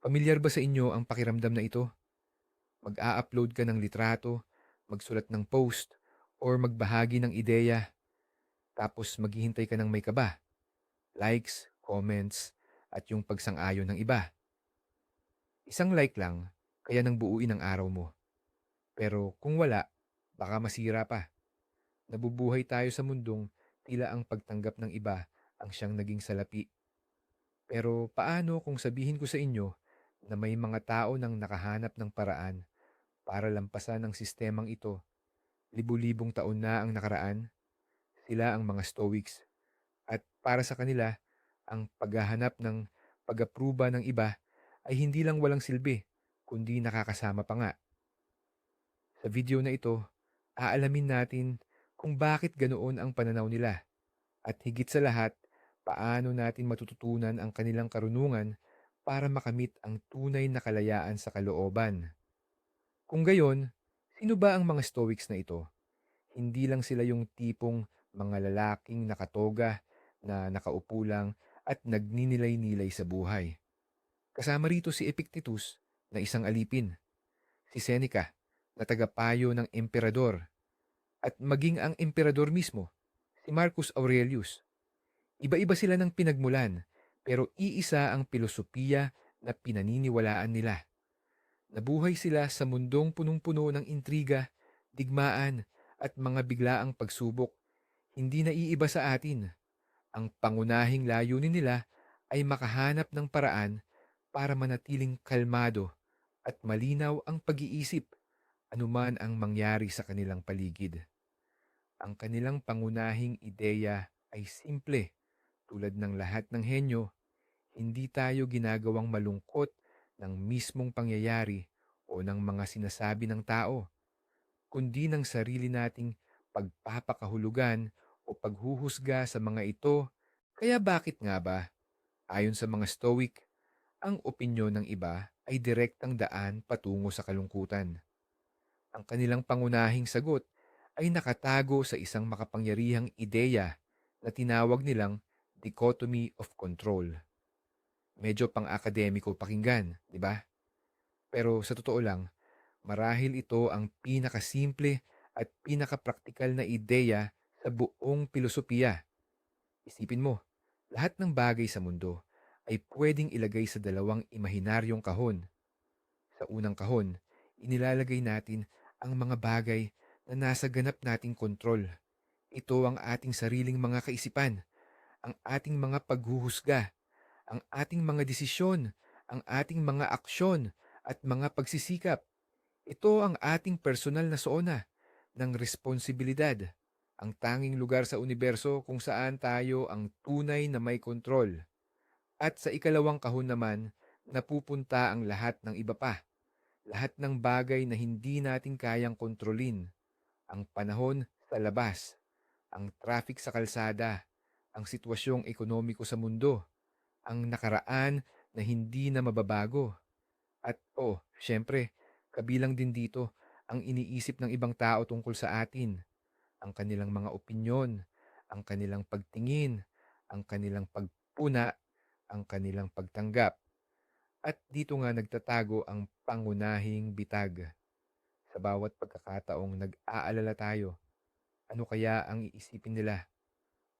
Pamilyar ba sa inyo ang pakiramdam na ito? Mag-a-upload ka ng litrato, magsulat ng post, or magbahagi ng ideya, tapos maghihintay ka ng may kaba, likes, comments, at yung pagsang-ayon ng iba. Isang like lang, kaya nang buuin ang araw mo. Pero kung wala, baka masira pa. Nabubuhay tayo sa mundong tila ang pagtanggap ng iba ang siyang naging salapi. Pero paano kung sabihin ko sa inyo na may mga tao nang nakahanap ng paraan para lampasan ang sistemang ito? Libu-libong taon na ang nakaraan. Sila ang mga Stoics. At para sa kanila, ang paghahanap ng pag-apruba ng iba ay hindi lang walang silbi, kundi nakakasama pa nga. Sa video na ito, aalamin natin kung bakit ganoon ang pananaw nila at higit sa lahat, paano natin matututunan ang kanilang karunungan para makamit ang tunay na kalayaan sa kalooban. Kung gayon, sino ba ang mga Stoics na ito? Hindi lang sila yung tipong mga lalaking nakatoga na nakaupo lang at nagninilay-nilay sa buhay. Kasama rito si Epictetus na isang alipin, si Seneca na tagapayo ng emperador, at maging ang emperador mismo, si Marcus Aurelius. Iba-iba sila ng pinagmulan, pero iisa ang pilosopiya na pinaniniwalaan nila. Nabuhay sila sa mundong punong-puno ng intriga, digmaan, at mga biglaang pagsubok. Hindi na iiba sa atin. Ang pangunahing layunin nila ay makahanap ng paraan para manatiling kalmado at malinaw ang pag-iisip anuman ang mangyari sa kanilang paligid. Ang kanilang pangunahing ideya ay simple. Tulad ng lahat ng henyo, hindi tayo ginagawang malungkot ng mismong pangyayari o ng mga sinasabi ng tao, kundi ng sarili nating pagpapakahulugan o paghuhusga sa mga ito. Kaya bakit nga ba, ayon sa mga Stoic, ang opinyon ng iba ay direktang daan patungo sa kalungkutan. Ang kanilang pangunahing sagot ay nakatago sa isang makapangyarihang ideya na tinawag nilang dichotomy of control. Medyo pang-akademiko pakinggan, di ba? Pero sa totoo lang, marahil ito ang pinakasimple at pinakapraktikal na ideya sa buong pilosopiya. Isipin mo, lahat ng bagay sa mundo ay pwedeng ilagay sa dalawang imahinaryong kahon. Sa unang kahon, inilalagay natin ang mga bagay na nasa ganap nating kontrol. Ito ang ating sariling mga kaisipan, ang ating mga paghuhusga, ang ating mga desisyon, ang ating mga aksyon at mga pagsisikap. Ito ang ating personal na soona ng responsibilidad, ang tanging lugar sa universo kung saan tayo ang tunay na may kontrol. At sa ikalawang kahon naman, napupunta ang lahat ng iba pa. Lahat ng bagay na hindi natin kayang kontrolin. Ang panahon sa labas, ang traffic sa kalsada, ang sitwasyong ekonomiko sa mundo, ang nakaraan na hindi na mababago. At oh, syempre, kabilang din dito ang iniisip ng ibang tao tungkol sa atin, ang kanilang mga opinyon, ang kanilang pagtingin, ang kanilang pagpuna ang kanilang pagtanggap. At dito nga nagtatago ang pangunahing bitag. Sa bawat pagkakataong nag-aalala tayo, ano kaya ang iisipin nila?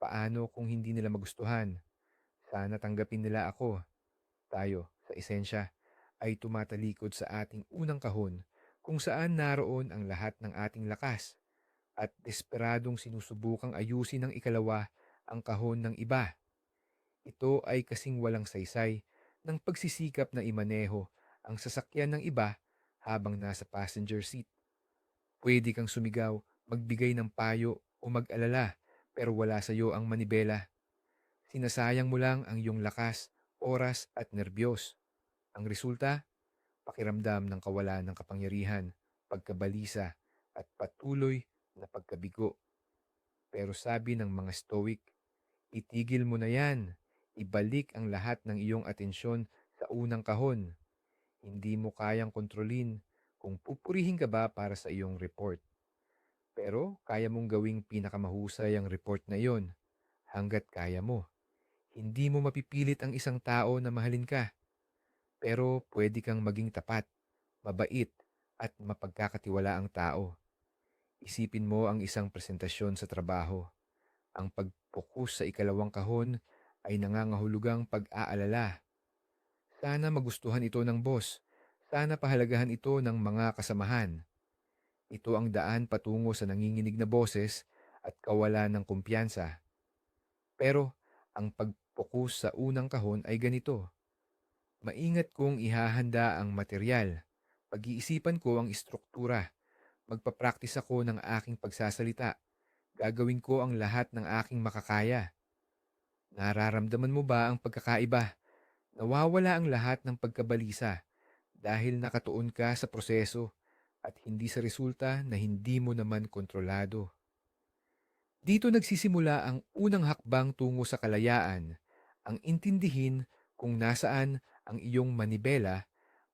Paano kung hindi nila magustuhan? Sana tanggapin nila ako. Tayo, sa esensya, ay tumatalikod sa ating unang kahon kung saan naroon ang lahat ng ating lakas at desperadong sinusubukang ayusin ng ikalawa ang kahon ng iba ito ay kasing walang saysay ng pagsisikap na imaneho ang sasakyan ng iba habang nasa passenger seat. Pwede kang sumigaw, magbigay ng payo o mag-alala pero wala sa iyo ang manibela. Sinasayang mo lang ang iyong lakas, oras at nerbiyos. Ang resulta, pakiramdam ng kawalan ng kapangyarihan, pagkabalisa at patuloy na pagkabigo. Pero sabi ng mga stoic, itigil mo na yan Ibalik ang lahat ng iyong atensyon sa unang kahon. Hindi mo kayang kontrolin kung pupurihin ka ba para sa iyong report. Pero kaya mong gawing pinakamahusay ang report na iyon hanggat kaya mo. Hindi mo mapipilit ang isang tao na mahalin ka. Pero pwede kang maging tapat, mabait, at mapagkakatiwalaang tao. Isipin mo ang isang presentasyon sa trabaho. Ang pagpokus sa ikalawang kahon ay nangangahulugang pag-aalala. Sana magustuhan ito ng boss. Sana pahalagahan ito ng mga kasamahan. Ito ang daan patungo sa nanginginig na boses at kawalan ng kumpiyansa. Pero ang pagpokus sa unang kahon ay ganito. Maingat kong ihahanda ang material. Pag-iisipan ko ang istruktura. Magpapractice ako ng aking pagsasalita. Gagawin ko ang lahat ng aking makakaya. Nararamdaman mo ba ang pagkakaiba? Nawawala ang lahat ng pagkabalisa dahil nakatuon ka sa proseso at hindi sa resulta na hindi mo naman kontrolado. Dito nagsisimula ang unang hakbang tungo sa kalayaan, ang intindihin kung nasaan ang iyong manibela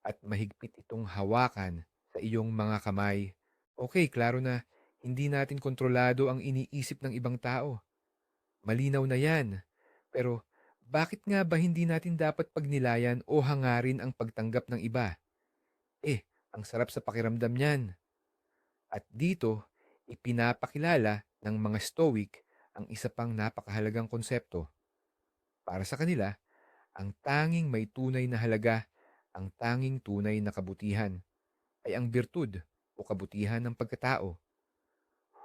at mahigpit itong hawakan sa iyong mga kamay. Okay, klaro na hindi natin kontrolado ang iniisip ng ibang tao. Malinaw na yan. Pero bakit nga ba hindi natin dapat pagnilayan o hangarin ang pagtanggap ng iba? Eh, ang sarap sa pakiramdam niyan. At dito, ipinapakilala ng mga Stoic ang isa pang napakahalagang konsepto. Para sa kanila, ang tanging may tunay na halaga, ang tanging tunay na kabutihan, ay ang birtud o kabutihan ng pagkatao.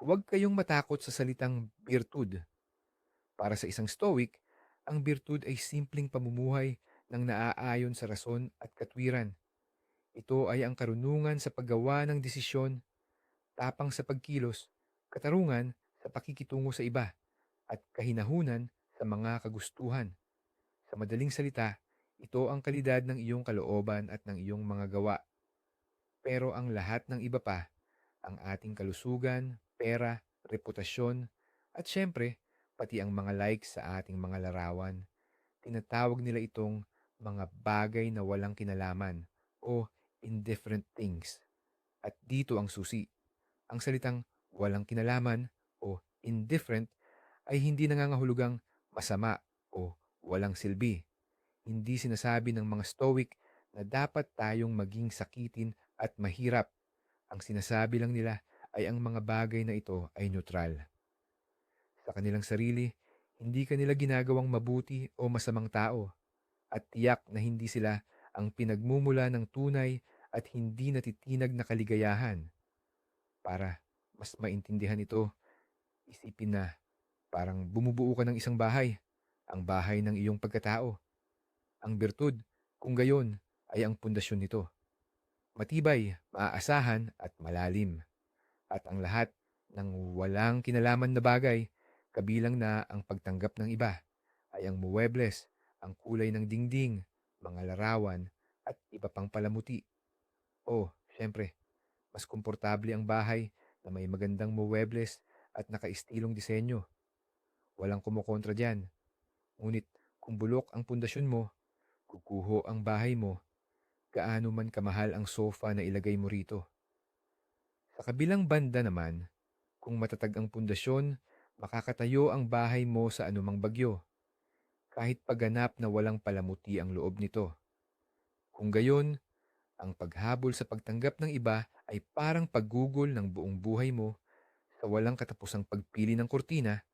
Huwag kayong matakot sa salitang birtud. Para sa isang Stoic, ang birtud ay simpleng pamumuhay ng naaayon sa rason at katwiran. Ito ay ang karunungan sa paggawa ng desisyon, tapang sa pagkilos, katarungan sa pakikitungo sa iba, at kahinahunan sa mga kagustuhan. Sa madaling salita, ito ang kalidad ng iyong kalooban at ng iyong mga gawa. Pero ang lahat ng iba pa, ang ating kalusugan, pera, reputasyon, at syempre, pati ang mga likes sa ating mga larawan, tinatawag nila itong mga bagay na walang kinalaman o indifferent things. At dito ang susi. Ang salitang walang kinalaman o indifferent ay hindi nangangahulugang masama o walang silbi. Hindi sinasabi ng mga stoic na dapat tayong maging sakitin at mahirap. Ang sinasabi lang nila ay ang mga bagay na ito ay neutral. Sa kanilang sarili, hindi kanila ginagawang mabuti o masamang tao at tiyak na hindi sila ang pinagmumula ng tunay at hindi natitinag na kaligayahan. Para mas maintindihan ito, isipin na parang bumubuo ka ng isang bahay ang bahay ng iyong pagkatao. Ang birtud, kung gayon, ay ang pundasyon nito. Matibay, maaasahan at malalim. At ang lahat ng walang kinalaman na bagay, kabilang na ang pagtanggap ng iba, ay ang muwebles, ang kulay ng dingding, mga larawan, at iba pang palamuti. O, syempre, mas komportable ang bahay na may magandang muwebles at nakaistilong disenyo. Walang kumukontra dyan Ngunit kung bulok ang pundasyon mo, kukuho ang bahay mo, gaano man kamahal ang sofa na ilagay mo rito. Sa kabilang banda naman, kung matatag ang pundasyon, makakatayo ang bahay mo sa anumang bagyo, kahit pagganap na walang palamuti ang loob nito. Kung gayon, ang paghabol sa pagtanggap ng iba ay parang paggugol ng buong buhay mo sa walang katapusang pagpili ng kurtina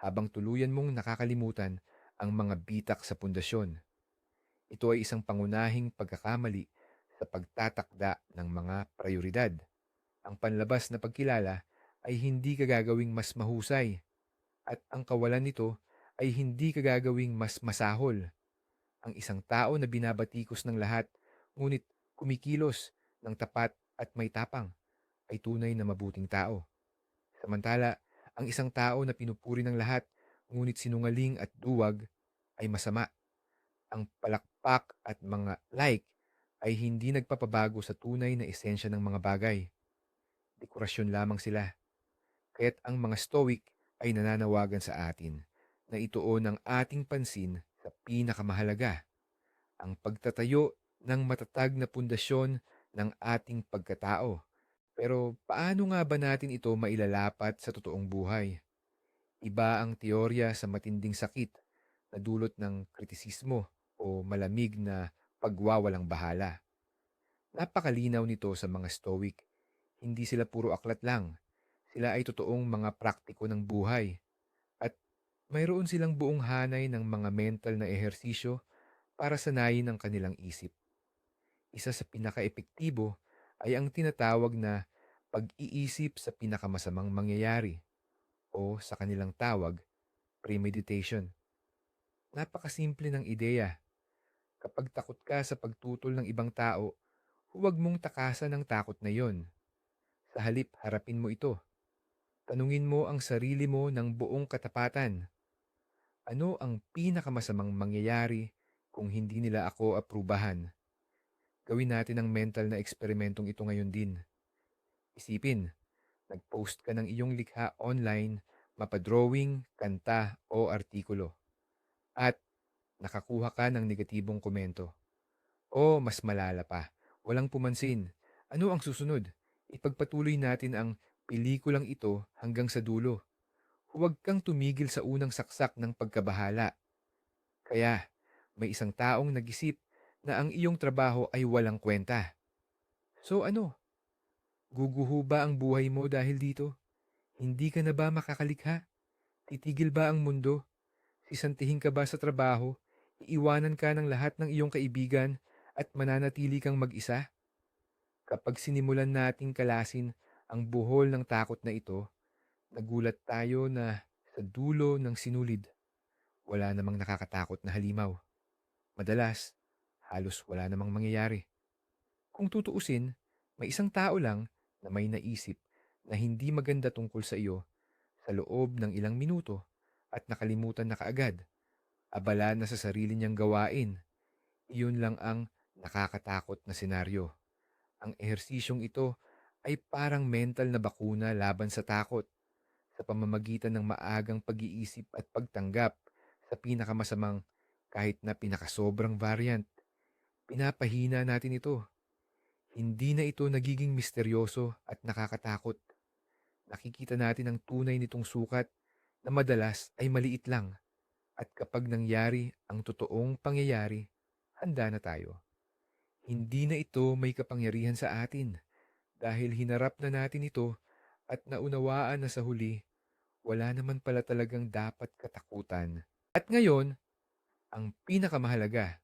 habang tuluyan mong nakakalimutan ang mga bitak sa pundasyon. Ito ay isang pangunahing pagkakamali sa pagtatakda ng mga prioridad. Ang panlabas na pagkilala ay hindi kagagawing mas mahusay at ang kawalan nito ay hindi kagagawing mas masahol. Ang isang tao na binabatikos ng lahat ngunit kumikilos ng tapat at may tapang ay tunay na mabuting tao. Samantala, ang isang tao na pinupuri ng lahat ngunit sinungaling at duwag ay masama. Ang palakpak at mga like ay hindi nagpapabago sa tunay na esensya ng mga bagay. Dekorasyon lamang sila. Kaya't ang mga stoic ay nananawagan sa atin na ituon ang ating pansin sa pinakamahalaga, ang pagtatayo ng matatag na pundasyon ng ating pagkatao. Pero paano nga ba natin ito mailalapat sa totoong buhay? Iba ang teorya sa matinding sakit na dulot ng kritisismo o malamig na pagwawalang bahala. Napakalinaw nito sa mga Stoic. Hindi sila puro aklat lang. Sila ay totoong mga praktiko ng buhay. At mayroon silang buong hanay ng mga mental na ehersisyo para sanayin ang kanilang isip. Isa sa pinaka-epektibo ay ang tinatawag na pag-iisip sa pinakamasamang mangyayari o sa kanilang tawag, premeditation. Napakasimple ng ideya. Kapag takot ka sa pagtutol ng ibang tao, huwag mong takasan ang takot na yon. Sa halip, harapin mo ito. Tanungin mo ang sarili mo ng buong katapatan. Ano ang pinakamasamang mangyayari kung hindi nila ako aprubahan? Gawin natin ang mental na eksperimentong ito ngayon din. Isipin, nag-post ka ng iyong likha online, mapadrawing, kanta o artikulo. At nakakuha ka ng negatibong komento. O mas malala pa, walang pumansin. Ano ang susunod? Ipagpatuloy natin ang pelikulang ito hanggang sa dulo. Huwag kang tumigil sa unang saksak ng pagkabahala. Kaya, may isang taong nag-isip na ang iyong trabaho ay walang kwenta. So ano? Guguho ba ang buhay mo dahil dito? Hindi ka na ba makakalikha? Titigil ba ang mundo? Sisantihin ka ba sa trabaho? Iiwanan ka ng lahat ng iyong kaibigan at mananatili kang mag-isa? Kapag sinimulan nating kalasin ang buhol ng takot na ito, nagulat tayo na sa dulo ng sinulid, wala namang nakakatakot na halimaw. Madalas, halos wala namang mangyayari. Kung tutuusin, may isang tao lang na may naisip na hindi maganda tungkol sa iyo sa loob ng ilang minuto at nakalimutan na kaagad. Abala na sa sarili niyang gawain. Iyon lang ang nakakatakot na senaryo. Ang ehersisyong ito ay parang mental na bakuna laban sa takot sa pamamagitan ng maagang pag-iisip at pagtanggap sa pinakamasamang kahit na pinakasobrang variant. Pinapahina natin ito. Hindi na ito nagiging misteryoso at nakakatakot. Nakikita natin ang tunay nitong sukat na madalas ay maliit lang at kapag nangyari ang totoong pangyayari, handa na tayo. Hindi na ito may kapangyarihan sa atin dahil hinarap na natin ito at naunawaan na sa huli, wala naman pala talagang dapat katakutan. At ngayon, ang pinakamahalaga,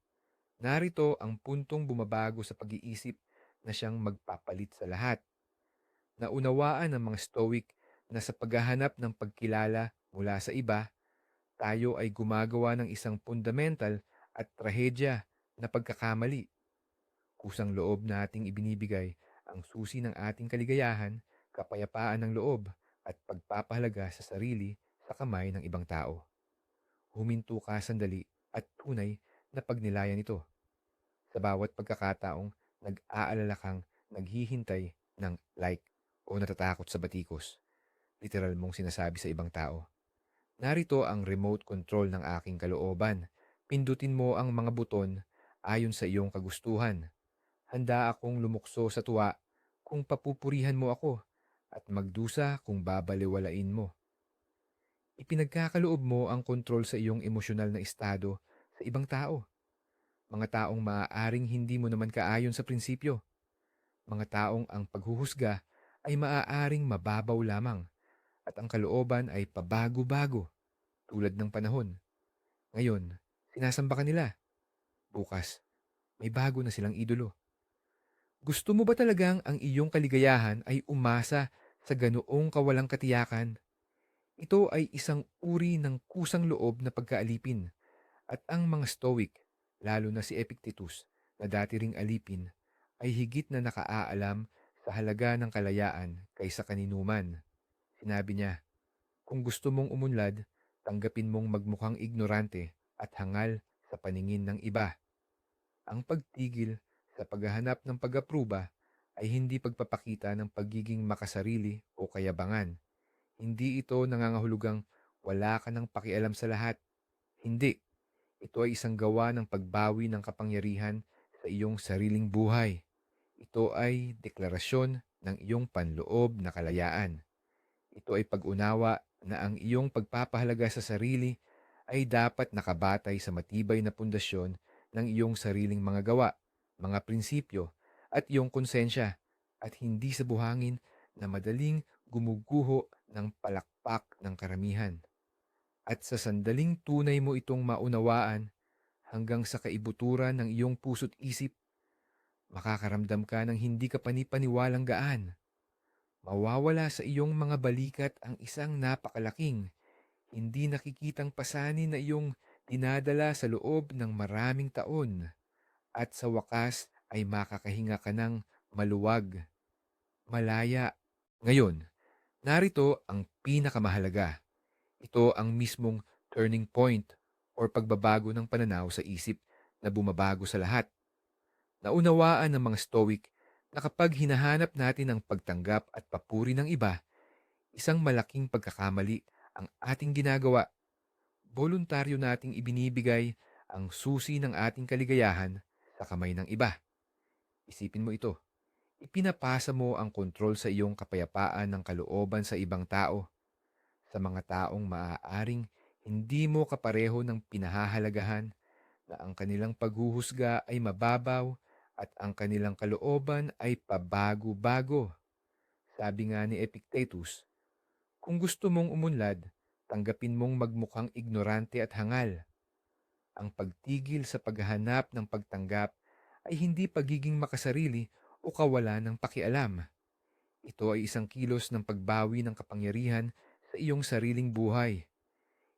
narito ang puntong bumabago sa pag-iisip na siyang magpapalit sa lahat. Naunawaan ng mga Stoic na sa paghahanap ng pagkilala mula sa iba, tayo ay gumagawa ng isang fundamental at trahedya na pagkakamali kusang loob nating ibinibigay ang susi ng ating kaligayahan, kapayapaan ng loob at pagpapahalaga sa sarili sa kamay ng ibang tao. Huminto ka sandali at tunay na pagnilayan ito. Sa bawat pagkakataong nag-aalala kang naghihintay ng like o natatakot sa batikos, literal mong sinasabi sa ibang tao. Narito ang remote control ng aking kalooban. Pindutin mo ang mga buton ayon sa iyong kagustuhan handa akong lumukso sa tuwa kung papupurihan mo ako at magdusa kung babaliwalain mo. Ipinagkakaloob mo ang kontrol sa iyong emosyonal na estado sa ibang tao. Mga taong maaaring hindi mo naman kaayon sa prinsipyo. Mga taong ang paghuhusga ay maaaring mababaw lamang at ang kalooban ay pabago-bago tulad ng panahon. Ngayon, sinasamba ka nila. Bukas, may bago na silang idolo. Gusto mo ba talagang ang iyong kaligayahan ay umasa sa ganoong kawalang katiyakan? Ito ay isang uri ng kusang loob na pagkaalipin at ang mga Stoic, lalo na si Epictetus na dati ring alipin, ay higit na nakaaalam sa halaga ng kalayaan kaysa kaninuman. Sinabi niya, kung gusto mong umunlad, tanggapin mong magmukhang ignorante at hangal sa paningin ng iba. Ang pagtigil sa paghahanap ng pag-apruba ay hindi pagpapakita ng pagiging makasarili o kayabangan. Hindi ito nangangahulugang wala ka ng pakialam sa lahat. Hindi. Ito ay isang gawa ng pagbawi ng kapangyarihan sa iyong sariling buhay. Ito ay deklarasyon ng iyong panloob na kalayaan. Ito ay pag-unawa na ang iyong pagpapahalaga sa sarili ay dapat nakabatay sa matibay na pundasyon ng iyong sariling mga gawa, mga prinsipyo, at iyong konsensya, at hindi sa buhangin na madaling gumuguho ng palakpak ng karamihan. At sa sandaling tunay mo itong maunawaan hanggang sa kaibuturan ng iyong puso't isip, makakaramdam ka ng hindi ka panipaniwalang gaan. Mawawala sa iyong mga balikat ang isang napakalaking, hindi nakikitang pasanin na iyong dinadala sa loob ng maraming taon. At sa wakas ay makakahinga ka ng maluwag, malaya. Ngayon, narito ang pinakamahalaga. Ito ang mismong turning point or pagbabago ng pananaw sa isip na bumabago sa lahat. Naunawaan ng mga Stoic na kapag hinahanap natin ang pagtanggap at papuri ng iba, isang malaking pagkakamali ang ating ginagawa. Voluntaryo nating ibinibigay ang susi ng ating kaligayahan sa kamay ng iba. Isipin mo ito. Ipinapasa mo ang kontrol sa iyong kapayapaan ng kalooban sa ibang tao. Sa mga taong maaaring hindi mo kapareho ng pinahahalagahan na ang kanilang paghuhusga ay mababaw at ang kanilang kalooban ay pabago-bago. Sabi nga ni Epictetus, kung gusto mong umunlad, tanggapin mong magmukhang ignorante at hangal. Ang pagtigil sa paghahanap ng pagtanggap ay hindi pagiging makasarili o kawalan ng pakialam. Ito ay isang kilos ng pagbawi ng kapangyarihan iyong sariling buhay.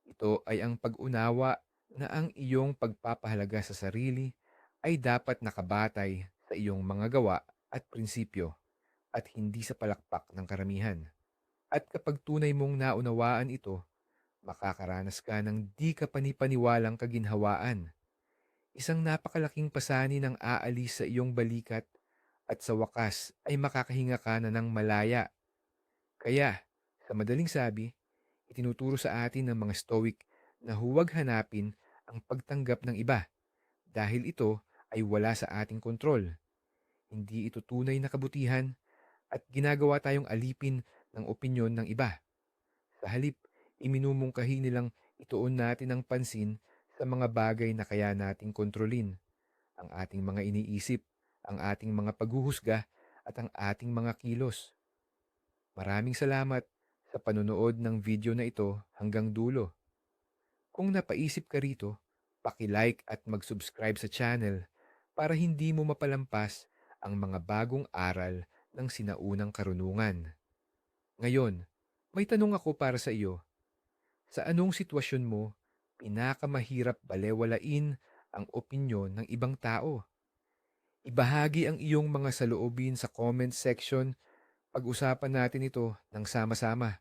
Ito ay ang pag-unawa na ang iyong pagpapahalaga sa sarili ay dapat nakabatay sa iyong mga gawa at prinsipyo at hindi sa palakpak ng karamihan. At kapag tunay mong naunawaan ito, makakaranas ka ng di ka panipaniwalang kaginhawaan. Isang napakalaking pasani ng aalis sa iyong balikat at sa wakas ay makakahinga ka na ng malaya. Kaya, sa madaling sabi, itinuturo sa atin ng mga stoic na huwag hanapin ang pagtanggap ng iba dahil ito ay wala sa ating kontrol. Hindi ito tunay na kabutihan at ginagawa tayong alipin ng opinyon ng iba. Sa halip, iminumungkahi nilang ituon natin ang pansin sa mga bagay na kaya nating kontrolin, ang ating mga iniisip, ang ating mga paghuhusga at ang ating mga kilos. Maraming salamat sa panonood ng video na ito hanggang dulo. Kung napaisip ka rito, paki-like at mag-subscribe sa channel para hindi mo mapalampas ang mga bagong aral ng sinaunang karunungan. Ngayon, may tanong ako para sa iyo. Sa anong sitwasyon mo pinakamahirap balewalain ang opinyon ng ibang tao? Ibahagi ang iyong mga saloobin sa comment section. Pag-usapan natin ito ng sama-sama.